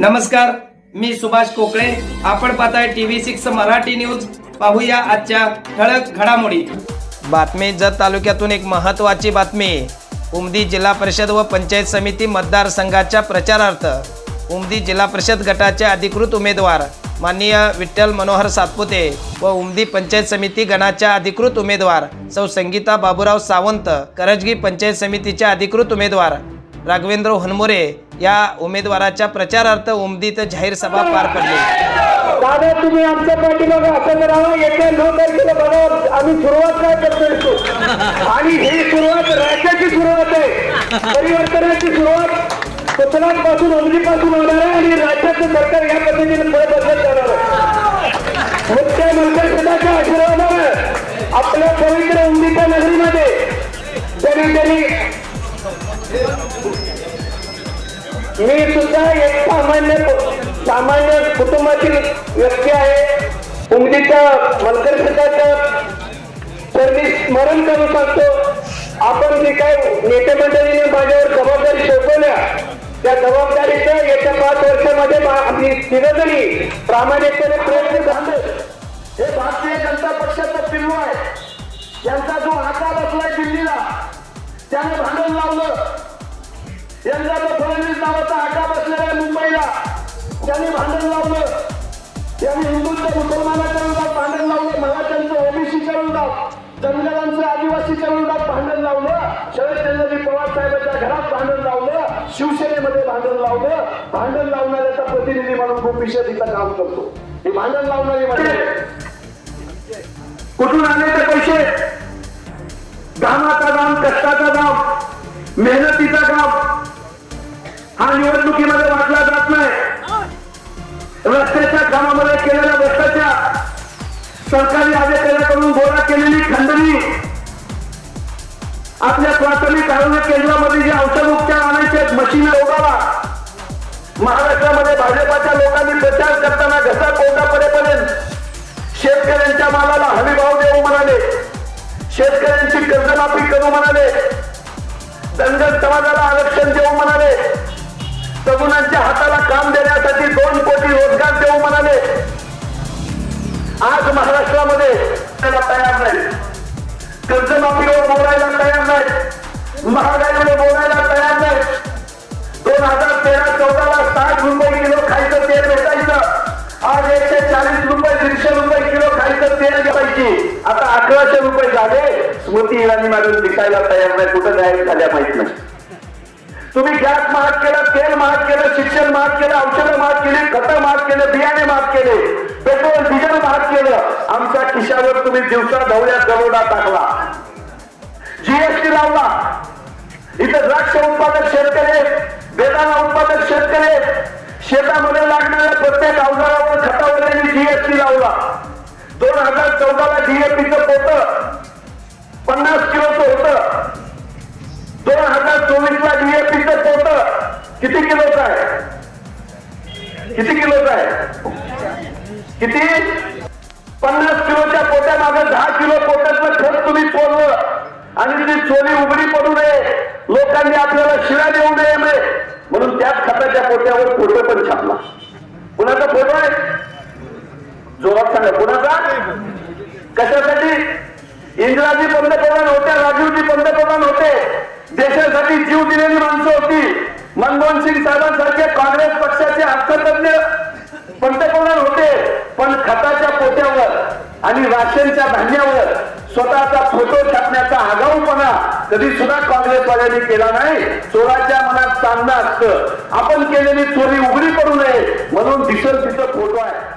नमस्कार मी सुभाष कोकळे आपण पाहताय टीव्ही सिक्स मराठी न्यूज. पाहूया आजच्या ठळक घडामोडी. बातमी जत तालुक्यातून एक महत्त्वाची बातमी. उमदी जिल्हा परिषद व पंचायत समिती मतदारसंघाच्या प्रचारार्थ. उमदी जिल्हा परिषद गटाचे अधिकृत उमेदवार. माननीय विठ्ठल मनोहर सातपुते व उमदी पंचायत समिती गणाच्या अधिकृत उमेदवार. सौ संगीता बाबूराव सावंत करजगी पंचायत समितीच्या अधिकृत उमेदवार. राघवेंद्र हनमोरे या उमेदवाराच्या प्रचारार्थ उमदीत जाहीर सभा पार पडली. दादा तुम्ही आमच्या पाठीमागे असं करावं येत्या नऊ तारखेला बघा आम्ही सुरुवात काय करतो आणि ही सुरुवात राज्याची सुरुवात आहे. परिवर्तनाची सुरुवात कोकणात पासून अमलीपासून होणार आहे आणि राज्याचं सरकार या पद्धतीने पुढे बदलत जाणार आहे. मुख्य मंत्रिपदाच्या आशीर्वादावर आपल्या पवित्र उंदीच्या नगरीमध्ये ज्यांनी त्यांनी मी सुद्धा एक सामान्य सामान्य कुटुंबातील व्यक्ती आहे. उमदीच्या तर मी स्मरण करू सांगतो आपण जे काय नेते मंडळीने माझ्यावर जबाबदारी सोपवल्या त्या जबाबदारीच्या येत्या पाच वर्षामध्ये मा- आम्ही तिघजणी प्रामाणिकपणे प्रयत्न झाले हे भारतीय जनता पक्षाचं पिल्लू आहे. त्यांचा जो आकार बसलाय दिल्लीला त्याने भांडण लावलं. यंदा फडणवीस नावाचा आटा बसलेला मुंबईला. त्यांनी भांडण लावलं. त्यांनी हिंदूंच्या मुसलमानाच्या विरोधात भांडण लावलं. मराठ्यांचं ओबीसीच्या विरोधात धनगरांचं आदिवासीच्या विरोधात भांडण लावलं. शरदचंद्रजी पवार साहेबांच्या घरात भांडण लावलं. शिवसेनेमध्ये भांडण लावलं. भांडण लावणाऱ्याचा प्रतिनिधी म्हणून खूप विषय तिथं काम करतो. हे भांडण लावणारी म्हणजे कुठून आले ते पैसे? घामाचा दाम कष्टाचा दाम मेहनतीचा काम हा निवडणुकीमध्ये वाटला जात नाही. रस्त्याच्या कामामध्ये केलेल्या भ्रष्टाचार सरकारी अधिकाऱ्याकडून गोळा केलेली खंडणी आपल्या प्राथमिक आरोग्य केंद्रामध्ये जे औषध उपचार आणायचे मशीन उभावा महाराष्ट्रामध्ये भाजपाच्या लोकांनी प्रचार करताना घसा कोटापर्यंत शेतकऱ्यांच्या मालाला हमी भाव देऊ म्हणाले. शेतकऱ्यांची कर्जमाफी करू म्हणाले. धनगर समाजाला आरक्षण देऊ म्हणाले. तरुणांच्या हाताला काम देण्यासाठी दोन कोटी रोजगार देऊ म्हणाले आज महाराष्ट्रामध्ये त्याला तयार नाही. कर्जमाफीवर बोलायला तयार नाही. महागाईवर बोलायला तयार नाही. दोन हजार तेरा चौदाला साठ रुपये किलो खायचं तेल भेटायचं. आज एकशे चाळीस रुपये दीडशे रुपये किलो खायचं तेल घ्यायची आता अकराशे रुपये झाले. स्मृती इराणी मॅडम विकायला तयार नाही. कुठं गायब झाल्या माहीत नाही. तुम्ही गॅस महाग केलं तेल महाग केलं शिक्षण महाग केलं औषधं महाग केली खतं महाग केलं बियाणे महाग केले पेट्रोल डिझेल महाग केलं आमच्या खिशावर तुम्ही दिवसा ढवळ्यात दरोडा टाकला. जीएसटी लावला. इथं द्राक्ष उत्पादक शेतकरी बेदाना उत्पादक शेतकरी शेतामध्ये लागणाऱ्या प्रत्येक अवजारावर खतावर जीएसटी लावला. दोन हजार चौदाला डीएपीचं पोत किती किलोचा आहे किती किलोचा आहे किती? पन्नास किलोच्या पोत्यामागे दहा किलो पोट्यातलं खत तुम्ही चोरलं आणि ती चोरी उघडी पडू नये. लोकांनी आपल्याला शिव्या देऊ नये म्हणून त्याच खताच्या पोट्यावर फोटो पण छापला. कुणाचा फोटो आहे? जोरात सांगा कुणाचा? कशासाठी? इंदिराजी पंतप्रधान होत्या राजीवजी पंतप्रधान होते देशासाठी जीव दिलेली माणसं होती मनमोहन सिंग साहेबांसारखे काँग्रेस पक्षाचे अर्थतज्ञ पंतप्रधान होते पण खताच्या पोत्यावर आणि राशनच्या धान्यावर स्वतःचा फोटो छापण्याचा आगाऊपणा कधी सुद्धा काँग्रेसवाल्यांनी केला नाही. चोराच्या मनात चांगलं असतं. आपण केलेली चोरी उघडी पडू नये म्हणून दिसल तिथं फोटो आहे.